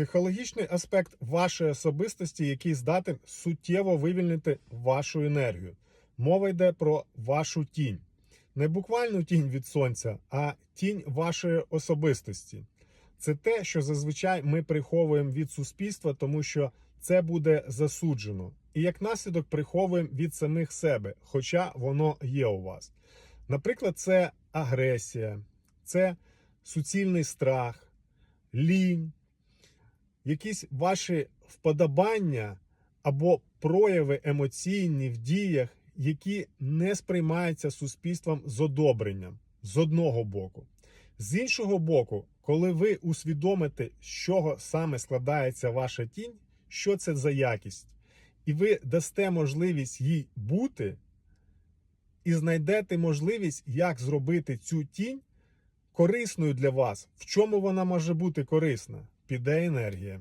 Психологічний аспект вашої особистості, який здатен суттєво вивільнити вашу енергію. Мова йде про вашу тінь. Не буквальну тінь від сонця, а тінь вашої особистості. Це те, що зазвичай ми приховуємо від суспільства, тому що це буде засуджено. І як наслідок приховуємо від самих себе, хоча воно є у вас. Наприклад, це агресія, це суцільний страх, лінь, якісь ваші вподобання або прояви емоційні в діях, які не сприймаються суспільством з одобренням з одного боку. З іншого боку, коли ви усвідомите, з чого саме складається ваша тінь, що це за якість, і ви дасте можливість їй бути, і знайдете можливість, як зробити цю тінь корисною для вас. В чому вона може бути корисна? Піде енергія.